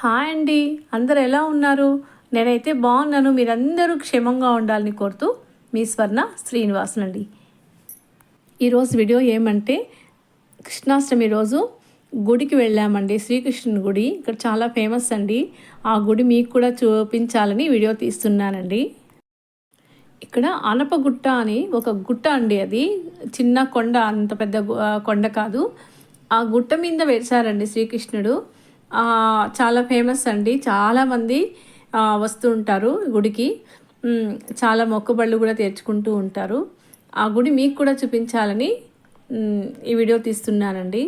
Hi అండి. అందరు ఎలా ఉన్నారు? నేనైతే బాగున్నాను. మీరందరూ క్షేమంగా ఉండాలని కోరుతూ మీ స్వర్ణ శ్రీనివాసన్ అండి ఈరోజు వీడియో ఏమంటే కృష్ణాష్టమి రోజు గుడికి వెళ్ళామండి. శ్రీకృష్ణుని గుడి. ఇక్కడ చాలా ఫేమస్ అండి. ఆ గుడి మీకు కూడా చూపించాలని వీడియో తీస్తున్నానండి. ఇక్కడ అనపగుట్ట అని ఒక గుట్ట అండి అది. చిన్న కొండ అంత పెద్ద కొండ కాదు. ఆ గుట్ట మీద వేశారండి శ్రీకృష్ణుడు. చాలా ఫేమస్ అండి. చాలామంది వస్తూ ఉంటారు గుడికి. చాలా మొక్కుబళ్ళు కూడా తెచ్చుకుంటూ ఉంటారు. ఆ గుడి మీకు కూడా చూపించాలని ఈ వీడియో తీస్తున్నానండి.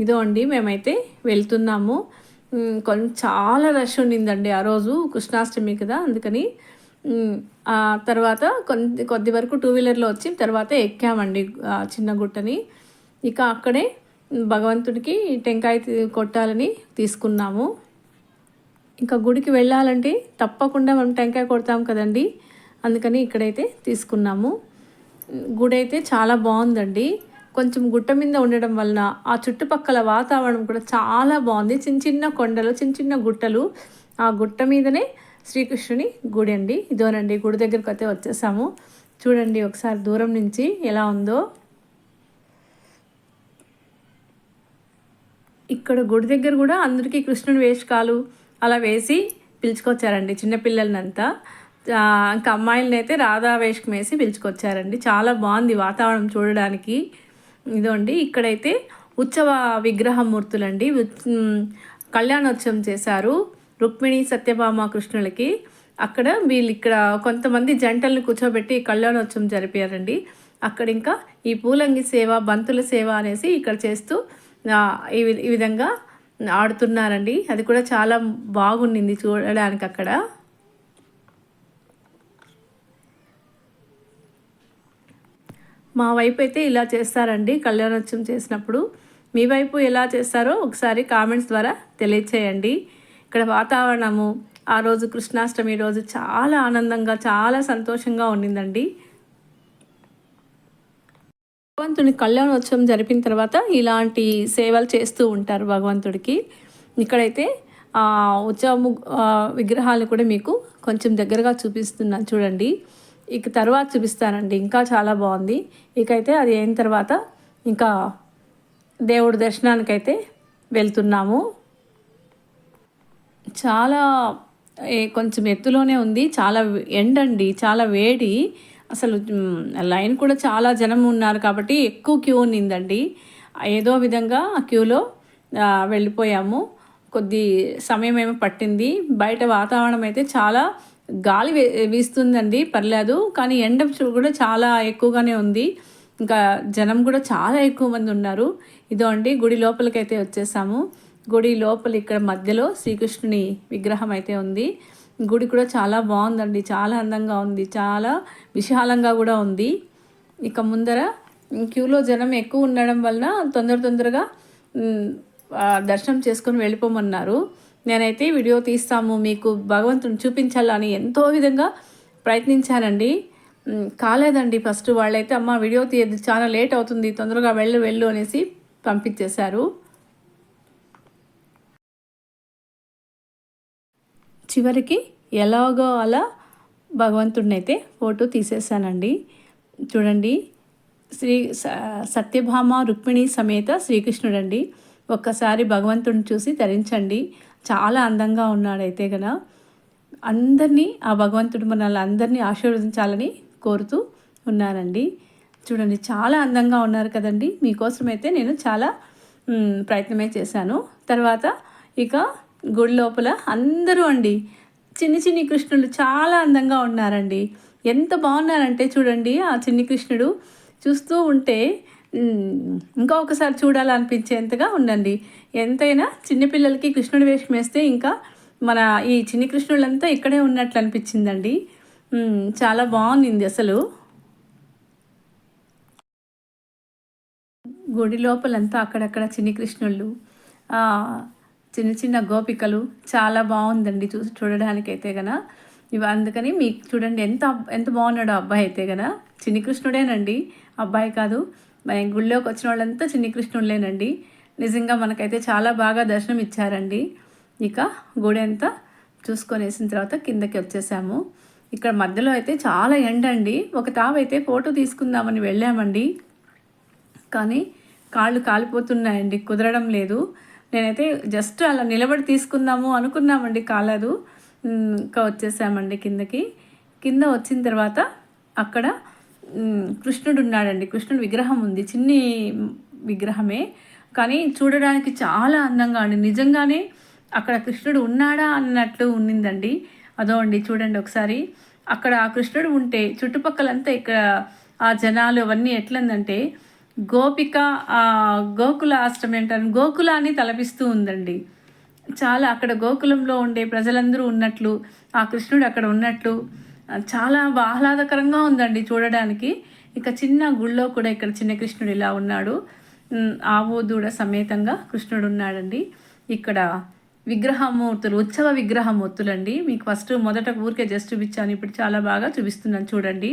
ఇదో అండి మేమైతే వెళ్తున్నాము. కొంచెం చాలా రష్ ఉండిందండి ఆ రోజు కృష్ణాష్టమి కదా అందుకని. ఆ తర్వాత కొద్ది కొద్ది వరకు టూ వీలర్లో వచ్చి తర్వాత ఎక్కామండి చిన్న గుట్టని. ఇక అక్కడే భగవంతుడికి టెంకాయ కొట్టాలని తీసుకున్నాము. ఇంకా గుడికి వెళ్ళాలంటే తప్పకుండా మనం టెంకాయ కొడతాం కదండి. అందుకని ఇక్కడైతే తీసుకున్నాము. గుడి అయితే చాలా బాగుందండి. కొంచెం గుట్ట మీద ఉండడం వలన ఆ చుట్టుపక్కల వాతావరణం కూడా చాలా బాగుంది. చిన్న చిన్న కొండలు చిన్న చిన్న గుట్టలు. ఆ గుట్ట మీదనే శ్రీకృష్ణుని గుడి అండి. ఇదోనండి గుడి దగ్గరకు అయితే వచ్చేసాము చూడండి ఒకసారి దూరం నుంచి ఎలా ఉందో. ఇక్కడ గుడి దగ్గర కూడా అందరికీ కృష్ణుని వేషకాలు అలా వేసి పిలుచుకొచ్చారండి చిన్నపిల్లలనంతా ఇంకా అమ్మాయిలని అయితే రాధా వేషకం వేసి పిలుచుకొచ్చారండి. చాలా బాగుంది వాతావరణం చూడడానికి. ఇదండి ఇక్కడైతే ఉత్సవ విగ్రహమూర్తులండి. మూర్తులండి కళ్యాణోత్సవం చేశారు రుక్మిణి సత్యభామ కృష్ణులకి. అక్కడ వీళ్ళు ఇక్కడ కొంతమంది జంటలను కూర్చోబెట్టి కళ్యాణోత్సవం జరిపారండి. అక్కడ ఇంకా ఈ పూలంగి సేవ బంతుల సేవ అనేసి ఇక్కడ చేస్తూ ఈ ఈ విధంగా ఆడుతున్నారండి. అది కూడా చాలా బాగుండింది చూడడానికి అక్కడ. మా వైపు అయితే ఇలా చేస్తారండి కళ్యాణోత్సవం చేసినప్పుడు. మీ వైపు ఎలా చేస్తారో ఒకసారి కామెంట్స్ ద్వారా తెలియచేయండి. ఇక్కడ వాతావరణము ఆ రోజు కృష్ణాష్టమి రోజు చాలా ఆనందంగా చాలా సంతోషంగా ఉండిందండి. భగవంతుని కళ్యాణోత్సవం జరిపిన తర్వాత ఇలాంటి సేవలు చేస్తూ ఉంటారు భగవంతుడికి. ఇక్కడైతే ఆ విగ్రహాలు కూడా మీకు కొంచెం దగ్గరగా చూపిస్తున్నాను చూడండి. ఇక తర్వాత చూపిస్తానండి. ఇంకా చాలా బాగుంది. ఇకైతే అది అయిన తర్వాత ఇంకా దేవుడి దర్శనానికైతే వెళ్తున్నాము. చాలా ఏ, కొంచెం ఎత్తులోనే ఉంది. చాలా ఎండండి. చాలా వేడి. అసలు లైన్ కూడా చాలా జనం ఉన్నారు కాబట్టి ఎక్కువ క్యూ ఉన్నిందండి. ఏదో విధంగా ఆ క్యూలో వెళ్ళిపోయాము. కొద్ది సమయం ఏమో పట్టింది. బయట వాతావరణం అయితే చాలా గాలి వే వీస్తుందండి పర్లేదు. కానీ ఎండ చూ- కూడా చాలా ఎక్కువగానే ఉంది. ఇంకా జనం కూడా చాలా ఎక్కువ మంది ఉన్నారు. ఇదో అండి గుడి లోపలికైతే వచ్చేసాము. గుడి లోపల ఇక్కడ మధ్యలో శ్రీకృష్ణుని విగ్రహం అయితే ఉంది. గుడి కూడా చాలా బాగుందండి. చాలా అందంగా ఉంది. చాలా విశాలంగా కూడా ఉంది. ఇక ముందర క్యూలో జనం ఎక్కువ ఉండడం వలన తొందర తొందరగా దర్శనం చేసుకొని వెళ్ళిపోమన్నారు. నేనైతే వీడియో తీస్తాము. మీకు భగవంతుని చూపించాలని ఎంతో విధంగా ప్రయత్నించానండి. కాలేదండి ఫస్ట్. వాళ్ళైతే అమ్మ వీడియో తీయదు చాలా లేట్ అవుతుంది. తొందరగా వెళ్ళు వెళ్ళు అనేసి పంపించేశారు. చివరికి ఎలాగో అలా భగవంతుడిని అయితే ఫోటో తీసేసానండి చూడండి శ్రీ సత్యభామ రుక్మిణి సమేత శ్రీకృష్ణుడు అండి ఒక్కసారి భగవంతుడిని చూసి ధరించండి చాలా అందంగా ఉన్నాడైతే కదా అందరినీ ఆ భగవంతుడు మనల్ని అందరినీ ఆశీర్వదించాలని కోరుతూ ఉన్నానండి. చూడండి చాలా అందంగా ఉన్నారు కదండి. మీకోసమైతే నేను చాలా ప్రయత్నమే చేశాను. తర్వాత ఇక గుడి లోపల అందరూ అండి. చిన్ని చిన్ని కృష్ణుడు చాలా అందంగా ఉన్నారండి. ఎంత బాగున్నారంటే చూడండి ఆ చిన్ని కృష్ణుడు చూస్తూ ఉంటే ఇంకా ఒకసారి చూడాలనిపించేంతగా ఉండండి ఎంతైనా చిన్నపిల్లలకి కృష్ణుడి వేషం వేస్తే ఇంకా మన ఈ చిన్ని కృష్ణులంతా ఇక్కడే ఉన్నట్లు అనిపించిందండి. చాలా బాగుంది అసలు. గుడి లోపలంతా అక్కడక్కడ చిన్ని కృష్ణుళ్ళు చిన్న చిన్న గోపికలు చాలా బాగుందండి చూ చూడడానికైతే కదా ఇవి అందుకని మీకు చూడండి ఎంత ఎంత బాగున్నాడో అబ్బాయి అయితే కదా చిన్ని కృష్ణుడేనండి. అబ్బాయి కాదు. గుళ్ళోకి వచ్చిన వాళ్ళంతా చిన్ని నిజంగా మనకైతే చాలా బాగా దర్శనం ఇచ్చారండి. ఇక గుడి అంతా చూసుకొని వేసిన తర్వాత కిందకి వచ్చేసాము. ఇక్కడ మధ్యలో అయితే చాలా ఎండ అండి. ఒక తావైతే ఫోటో తీసుకుందామని వెళ్ళామండి. కానీ కాళ్ళు కాలిపోతున్నాయండి. కుదరడం లేదు. నేనైతే జస్ట్ అలా నిలబడి తీసుకుందాము అనుకున్నామండి కాలేదు ఇంకా వచ్చేసామండి కిందకి. కింద వచ్చిన తర్వాత అక్కడ కృష్ణుడు ఉన్నాడండి. కృష్ణుడు విగ్రహం ఉంది. చిన్ని విగ్రహమే. కానీ చూడడానికి చాలా అందంగా అండి. నిజంగానే అక్కడ కృష్ణుడు ఉన్నాడా అన్నట్లు ఉన్నిందండి. అదో అండి చూడండి ఒకసారి. అక్కడ ఆ కృష్ణుడు ఉంటే చుట్టుపక్కలంతా ఇక్కడ ఆ జనాలు అవన్నీ ఎట్లందంటే గోపిక గోకుల అష్టమి అంటారు గోకులాన్ని తలపిస్తూ ఉందండి. చాలా అక్కడ గోకులంలో ఉండే ప్రజలందరూ ఉన్నట్లు ఆ కృష్ణుడు అక్కడ ఉన్నట్లు చాలా ఆహ్లాదకరంగా ఉందండి చూడడానికి. ఇక చిన్న గుళ్ళో కూడా ఇక్కడ చిన్న కృష్ణుడు ఇలా ఉన్నాడు. ఉమ్, దూడ సమేతంగా కృష్ణుడు ఉన్నాడండి. ఇక్కడ విగ్రహమూర్తులు ఉత్సవ విగ్రహమూర్తులండి. మీకు ఫస్ట్ మొదట ఊరికే జస్ట్ చూపించాను ఇప్పుడు చాలా బాగా చూపిస్తున్నాను చూడండి.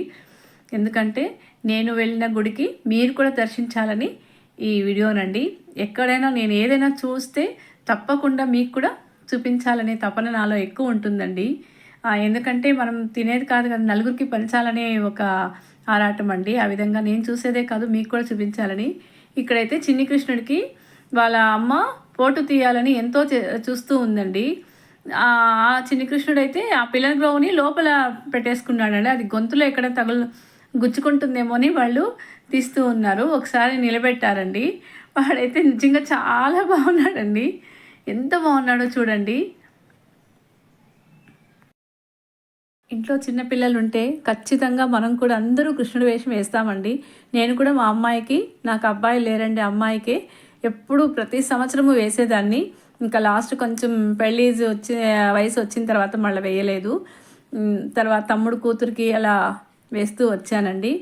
ఎందుకంటే నేను వెళ్ళిన గుడికి మీరు కూడా దర్శించాలని ఈ వీడియోనండి. ఎక్కడైనా నేను ఏదైనా చూస్తే తప్పకుండా మీకు కూడా చూపించాలనే తపన నాలో ఎక్కువ ఉంటుందండి. ఎందుకంటే మనం తినేది కాదు కదా నలుగురికి పంచాలనే ఒక ఆరాటం అండి. ఆ విధంగా నేను చూసేదే కాదు మీకు కూడా చూపించాలని. ఇక్కడైతే చిన్ని కృష్ణుడికి వాళ్ళ అమ్మ పోటు తీయాలని ఎంతో చే- చూస్తూ ఉందండి. ఆ ఆ చిన్ని కృష్ణుడు అయితే ఆ పిల్లల గ్రోవ్ని లోపల పెట్టేసుకున్నాడండి. అది గొంతులో ఎక్కడ తగులు గుచ్చుకుంటుందేమో అని వాళ్ళు తీస్తూ ఉన్నారు. ఒకసారి నిలబెట్టారండి. వాడైతే నిజంగా చాలా బాగున్నాడండి. ఎంత బాగున్నాడో చూడండి. ఇంట్లో చిన్న పిల్లలు ఉంటే ఖచ్చితంగా మనం కూడా అందరూ కృష్ణుడు వేషం వేస్తామండి. నేను కూడా మా అమ్మాయికి నాకు అబ్బాయి లేరండి అమ్మాయికి ఎప్పుడు ప్రతి సంవత్సరము వేసేదాన్ని. ఇంకా లాస్ట్ కొంచెం పెళ్ళి వచ్చి వయసు వచ్చిన తర్వాత మళ్ళీ వేయలేదు. తర్వాత తమ్ముడు కూతురికి అలా వేస్తూ వచ్చానండి.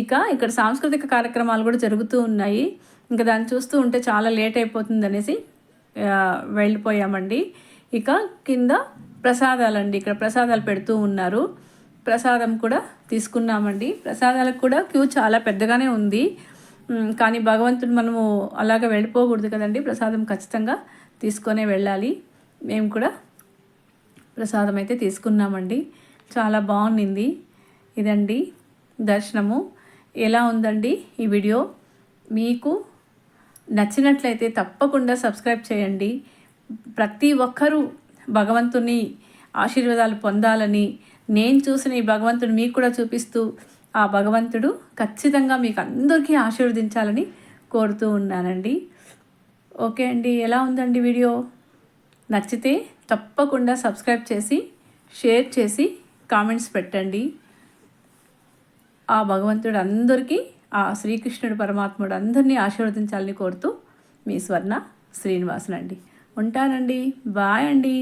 ఇక ఇక్కడ సాంస్కృతిక కార్యక్రమాలు కూడా జరుగుతూ ఉన్నాయి. ఇంకా దాన్ని చూస్తూ ఉంటే చాలా లేట్ అయిపోతుంది అనేసి వెళ్ళిపోయామండి. ఇక కింద ప్రసాదాలండి. ఇక్కడ ప్రసాదాలు పెడుతూ ఉన్నారు. ప్రసాదం కూడా తీసుకున్నామండి. ప్రసాదాలకు కూడా క్యూ చాలా పెద్దగానే ఉంది. కానీ భగవంతుడు మనము అలాగ వెళ్ళిపోకూడదు కదండి. ప్రసాదం ఖచ్చితంగా తీసుకొనే వెళ్ళాలి. మేము కూడా ప్రసాదం అయితే తీసుకున్నామండి. చాలా బాగుండింది. ఇదండి దర్శనము. ఎలా ఉందండి ఈ వీడియో? మీకు నచ్చినట్లయితే తప్పకుండా సబ్స్క్రైబ్ చేయండి. ప్రతి ఒక్కరూ భగవంతుని ఆశీర్వాదాలు పొందాలని నేను చూసిన ఈ భగవంతుడు మీకు కూడా చూపిస్తూ ఆ భగవంతుడు ఖచ్చితంగా మీకు అందరికీ ఆశీర్వదించాలని కోరుతూ ఉన్నానండి. ఓకే అండి ఎలా ఉందండి వీడియో? నచ్చితే తప్పకుండా సబ్స్క్రైబ్ చేసి షేర్ చేసి కామెంట్స్ పెట్టండి. ఆ భగవంతుడు అందరికీ ఆ శ్రీకృష్ణుడు పరమాత్ముడు అందరినీ ఆశీర్వదించాలని కోరుతూ మీ స్వర్ణ శ్రీనివాసన్ అండి ఉంటానండి. బాయ్ అండి.